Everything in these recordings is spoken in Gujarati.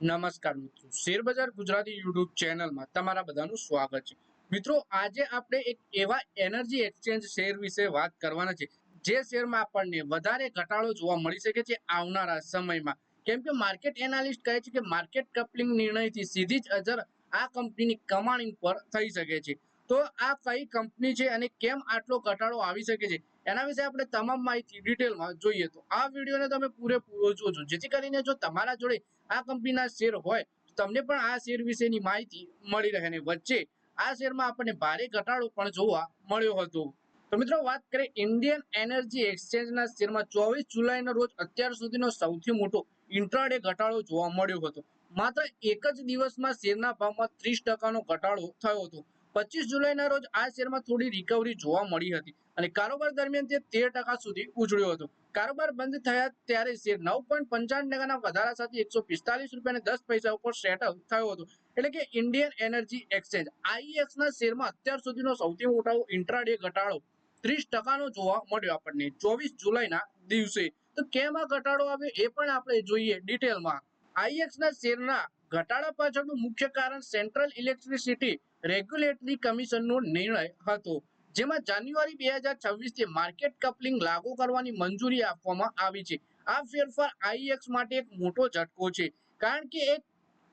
નમસ્કાર મિત્રો. શેરબજાર ગુજરાતી યુટ્યુબ ચેનલમાં તમારા બધાનું સ્વાગત છે. મિત્રો, આજે આપણે એક એવા એનર્જી એક્સચેન્જ શેર વિશે વાત કરવાના છે, જે શેરમાં આપણને વધારે ઘટાડો જોવા મળી શકે છે આવનારા સમયમાં. કેમ કે માર્કેટ એનાલિસ્ટ કહે છે કે માર્કેટ કપલિંગ નિર્ણયથી સીધી જ અસર આ કંપનીની કમાણી પર થઈ શકે છે. તો આ કઈ કંપની છે અને કેમ આટલો ઘટાડો આવી શકે છે, એના વિશે આપણે તમામ માહિતી ડિટેલમાં જોઈએ. તો આ વિડીયોને તમે પૂરેપૂરો જોજો. જેથી કરીને જો તમારા જોડે આ કંપનીના શેર હોય, તમને પણ આ શેર વિશેની માહિતી મળી રહે ને વચ્ચે. આ શેરમાં આપણને ભારે ઘટાડો પણ જોવા મળ્યો હતો. તો મિત્રો, વાત કરીએ ઇન્ડિયન એનર્જી એક્સચેન્જના શેરમાં. ચોવીસ જુલાઈના રોજ અત્યાર સુધીનો સૌથી મોટો ઇન્ટ્રાડે ઘટાડો જોવા મળ્યો હતો. માત્ર એક જ દિવસમાં શેરના ભાવમાં ત્રીસ ટકાનો ઘટાડો થયો હતો. પચીસ જુલાઈના રોજ આ શેરમાં થોડી રિકવરી જોવા મળી હતી અને કારોબાર દરમિયાન તે તેર ટકા સુધી ઉછળ્યો હતો. કારોબાર બંધ થયા ત્યારે શેર નવ પોઈન્ટ પંચાવન ટકાના વધારા સાથે એકસો પિસ્તાલીસ રૂપિયા દસ પૈસા ઉપર સેટલ થયો હતો. એટલે કે ઇન્ડિયન એનર્જી એક્સચેન્જ આઈએક્સ ના શેરમાં અત્યાર સુધીનો સૌથી મોટો ઇન્ટ્રાડે ઘટાડો ત્રીસ ટકાનો જોવા મળ્યો આપણને ચોવીસ જુલાઈના દિવસે. તો કેમ આ ઘટાડો આવ્યો એ પણ આપણે જોઈએ ડિટેલમાં. આઈએક્સ ના શેરના ઘટાડા પાછળનું મુખ્ય કારણ સેન્ટ્રલ ઇલેક્ટ્રિસિટી રેગ્યુલેટરી કમિશનનો નિર્ણય હતો. જેમાં જાન્યુઆરી બે હજાર છવ્વીસથી માર્કેટ કપલિંગ લાગુ કરવાની મંજૂરી આપવામાં આવી છે. આ ફેરફાર આઈએક્સ માટે એક મોટો ઝટકો છે. કારણ કે એક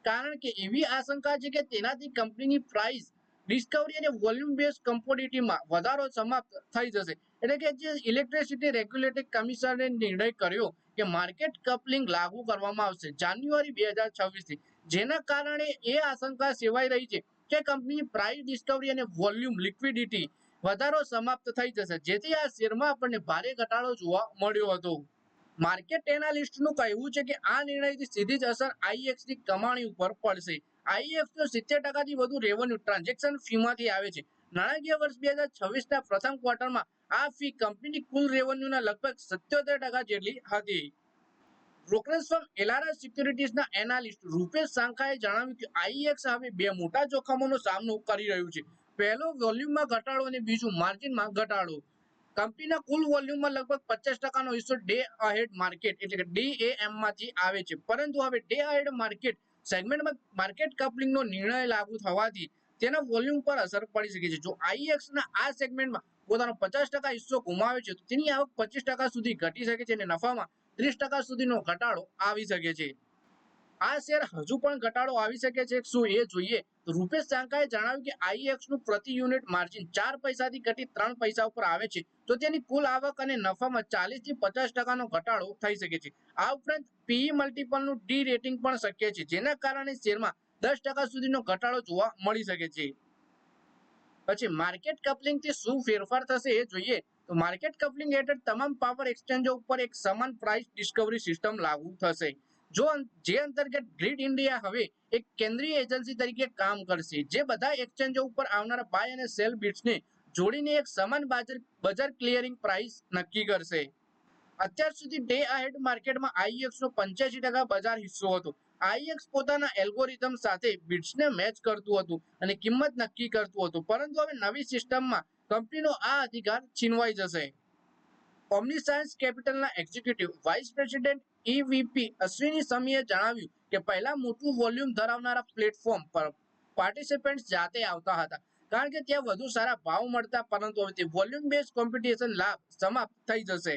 કારણ કે એવી આશંકા છે કે તેનાથી કંપનીની પ્રાઇસ, ડિસ્કવરી અને વોલ્યુમ બેઝ કમ્પોડિટીમાં વધારો સમાપ્ત થઈ જશે. એટલે કે જે ઇલેક્ટ્રિસિટી રેગ્યુલેટરી કમિશને નિર્ણય કર્યો કે માર્કેટ કપલિંગ લાગુ કરવામાં આવશે જાન્યુઆરી બે હજાર છવ્વીસથી. જેના કારણે એ આશંકા સેવાઈ રહી છે કે કંપનીની પ્રાઇસ, ડિસ્કવરી અને વોલ્યુમ લિક્વિડિટી વધારો સમાપ્ત થઈ જશે. જેથી આ શેરમાં આપણને ભારે ઘટાડો જોવા મળ્યો હતો. માર્કેટ એનાલિસ્ટનું કહેવું છે કે આ નિર્ણયથી સીધી જ અસર આઈએક્સની કમાણી ઉપર પડશે. આઈએક્સ સિત્તેર ટકાથી વધુ રેવન્યુ ટ્રાન્ઝેક્શન ફીમાંથી આવે છે. નાણાકીય વર્ષ બે હજાર છવ્વીસ ના પ્રથમ ક્વાર્ટરમાં આ ફી કંપનીની કુલ રેવન્યુના લગભગ સત્યોતેર ટકા જેટલી હતી. બ્રોકરેજ ફર્મ એલારા સિક્યુરિટીઝના એનાલિસ્ટ રૂપેશ સાંખાએ જણાવ્યું કે આઈએક્સ હવે બે મોટા જોખમોનો સામનો કરી રહ્યું છે. પહેલો વોલ્યુમમાં ઘટાડો અને બીજું માર્જિનમાં ઘટાડો. કંપનીના કુલ વોલ્યુમમાં લગભગ પચાસ ટકાનો હિસ્સો ડે અહેડ માર્કેટ એટલે કે ડીએએમમાંથી આવે છે. પરંતુ હવે ડે અહેડ માર્કેટ સેગમેન્ટમાં માર્કેટ કપલિંગનો નિર્ણય લાગુ થવાથી તેના વોલ્યુમ પર અસર પડી શકે છે. જો આઈએક્સના આ સેગમેન્ટમાં પોતાનો પચાસ ટકા હિસ્સો ગુમાવે છે, તો તેની આવક પચીસ ટકા સુધી ઘટી શકે છે અને નફામાં ત્રીસ ટકા સુધીનો ઘટાડો આવી શકે છે. આ શેર હજુ પણ ઘટાડો આવી શકે છે. શું એ જોઈએ? રૂપેશ ચાંકાએ જણાવ્યું કે આઈએક્સનું પ્રતિ યુનિટ માર્જિન ચાર પૈસાથી ઘટી ત્રણ પૈસા ઉપર આવે છે. તો તેની કુલ આવક અને નફામાં ચાલીસથી પચાસ ટકાનો ઘટાડો થઈ શકે છે. આ ઉપરાંત પીઈ મલ્ટિપલનું ડી રેટિંગ પણ શક્ય છે, જેના કારણે શેરમાં દસ ટકા સુધીનો ઘટાડો જોવા મળી શકે છે. પછી માર્કેટ કપલિંગથી શું ફેરફાર થશે એ જોઈએ. તો માર્કેટ કપલિંગ હેઠળ તમામ પાવર એક્સચેન્જો ઉપર એક સમાન પ્રાઇસ ડિસ્કવરી સિસ્ટમ લાગુ થશે. જો જે અંતર્ગત ગ્રીડ ઇન્ડિયા હવે એક કેન્દ્રીય એજન્સી તરીકે કામ કરશે, જે બધા એક્સચેન્જો ઉપર આવનારા બાય અને સેલ બિટ્સને જોડીને એક સમાન બજાર બજાર ક્લિયરિંગ પ્રાઇસ નક્કી કરશે. અત્યાર સુધી ડે અહેડ માર્કેટમાં આઈએક્સ નો પંચ્યાસી ટકા બજાર હિસ્સો હતો. આઈએક્સ પોતાના એલ્ગોરિધમ સાથે બિટ્સને મેચ કરતું હતું અને કિંમત નક્કી કરતું હતું. પરંતુ હવે નવી સિસ્ટમમાં કંપનીનો આ અધિકાર છીનવાઈ જશે. ઓમની science કેપિટલના executive vice president EVP Ashwini સમીએ જણાવ્યું કે પહેલા મોટું વોલ્યુમ ધરાવનારા પ્લેટફોર્મ પર પાર્ટિસિપન્ટ્સ જાતે આવતા હતા. કારણ કે ત્યાં વધુ સારા ભાવ મળતા પરંતુ હવે વોલ્યુમ બેઝ કોમ્પિટિશન લાભ સમાપ્ત થઈ જશે.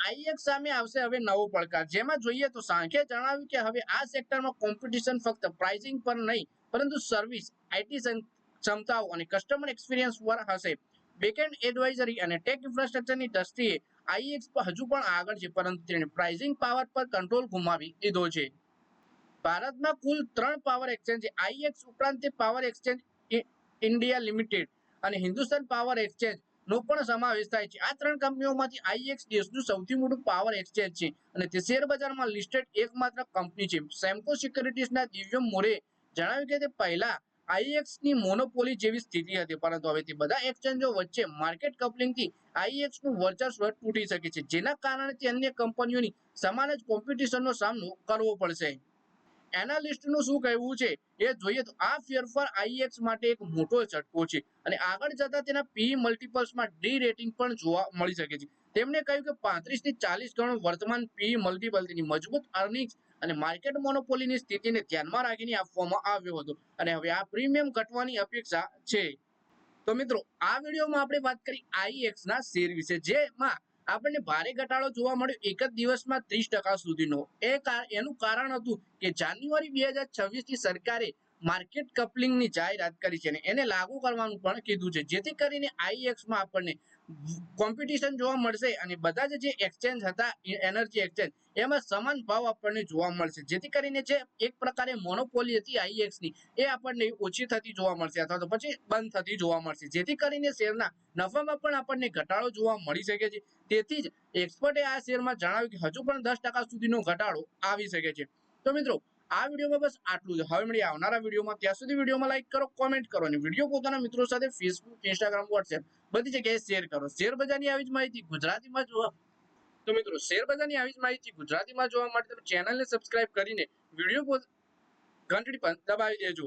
આઈએક્સ સામે આવશે હવે નવો પડકાર. જેમાં જોઈએ તો સાંખે જણાવ્યું કે હવે આ સેક્ટરમાં કોમ્પિટિશન ફક્ત પ્રાઇસિંગ પર નહીં, પરંતુ સર્વિસ આઈટી ક્ષમતાઓ અને કસ્ટમર એક્સપિરિયન્સ પર હશે. બેકએન્ડ એડવાઇઝરી અને ટેક ઇન્ફ્રાસ્ટ્રક્ચરની દ્રષ્ટિએ આઈએક્સ હજુ પણ આગળ છે, પરંતુ તેણે પ્રાઇઝિંગ પાવર પર કંટ્રોલ ગુમાવી દીધો છે. ભારતમાં કુલ ત્રણ પાવર એક્સચેન્જ છે. આઈએક્સ ઉપરાંત તે પાવર એક્સચેન્જ ઇન્ડિયા લિમિટેડ અને હિન્દુસ્તાન પાવર એક્સચેન્જ નો પણ સમાવેશ થાય છે. આ ત્રણ કંપનીઓમાંથી આઈએક્સ દેશનું સૌથી મોટું પાવર એક્સચેન્જ છે અને તે શેર બજારમાં લિસ્ટેડ એકમાત્ર કંપની છે. સેમ્કો સિક્યુરિટીઝના દિવ્યમ મોરે જણાવ્યું કે તે પહેલા આઈએક્સની મોનોપોલી જેવી સ્થિતિ હતી, પરંતુ હવે બધા એક્સચેન્જો વચ્ચે માર્કેટ કપલિંગથી આઈએક્સનું વર્ચસ્વ તૂટી શકે છે, જેના કારણે તે અન્ય કંપનીઓની સમાન જ કોમ્પિટિશનનો સામનો કરવો પડશે. એનાલિસ્ટનું શું કહેવું છે? એ જોઈએ તો આ ફેરફાર આઈએક્સ માટે એક મોટો ઝટકો છે અને આગળ જતા તેના પી મલ્ટિપલ્સમાં ડી રેટિંગ પણ જોવા મળી શકે છે. તેમણે કહ્યું કે પાંત્રીસથી ચાલીસ ગણો વર્તમાન પી મલ્ટિપલ તેની મજબૂત અર્નિંગ્સ અને માર્કેટ મોનોપોલીની સ્થિતિને ધ્યાનમાં રાખીને આપવામાં આવ્યો હતો. અને હવે આ પ્રીમિયમ ઘટવાની અપેક્ષા છે. તો મિત્રો, આ વિડીયોમાં આપણે વાત કરી આઈએક્સ ના શેર વિશે, જેમાં આપણને ભારે ઘટાડો જોવા મળ્યો એક જ દિવસમાં ત્રીસ ટકા સુધીનો. એ એનું કારણ હતું કે જાન્યુઆરી બે હજાર છવ્વીસથી સરકારે માર્કેટ કપલિંગની જાહેરાત કરી છે અને એને લાગુ કરવાનું પણ કીધું છે. જેથી કરીને આઈએક્સમાં આપણને કોમ્પિટિશન જોવા મળશે અને બધા જ જે એક્સચેન્જ હતા એનર્જી એક્સચેન્જ એમાં સમાન ભાવ આપણને જોવા મળશે. જેથી કરીને જે એક પ્રકારે મોનોપોલી હતી આઈએક્સની. એ આપણને ઓછી થતી જોવા મળશે અથવા તો પછી બંધ થતી જોવા મળશે. જેથી કરીને શેરના નફામાં પણ આપણને ઘટાડો જોવા મળી શકે છે. તેથી જ એક્સપર્ટે આ શેરમાં જણાવ્યું કે હજુ પણ દસ સુધીનો ઘટાડો આવી શકે છે. તો મિત્રો આ વિડીયોમાં બસ આટલું જ. હવે મળીએ આવનારા વિડીયોમાં. ત્યાં સુધી વિડીયોમાં લાઈક કરો કોમેન્ટ કરો અને વીડિયો પોતાના મિત્રો સાથે ફેસબુક ઇન્સ્ટાગ્રામ વોટ્સએપ બધી જગ્યાએ શેર કરો. શેર બજારની આવી જ માહિતી ગુજરાતીમાં જોવા તો મિત્રો, શેર બજારની આવી જ માહિતી ગુજરાતીમાં જોવા માટે તમે ચેનલને સબસ્ક્રાઇબ કરીને વીડિયો ઘંટડી પણ દબાવી દેજો.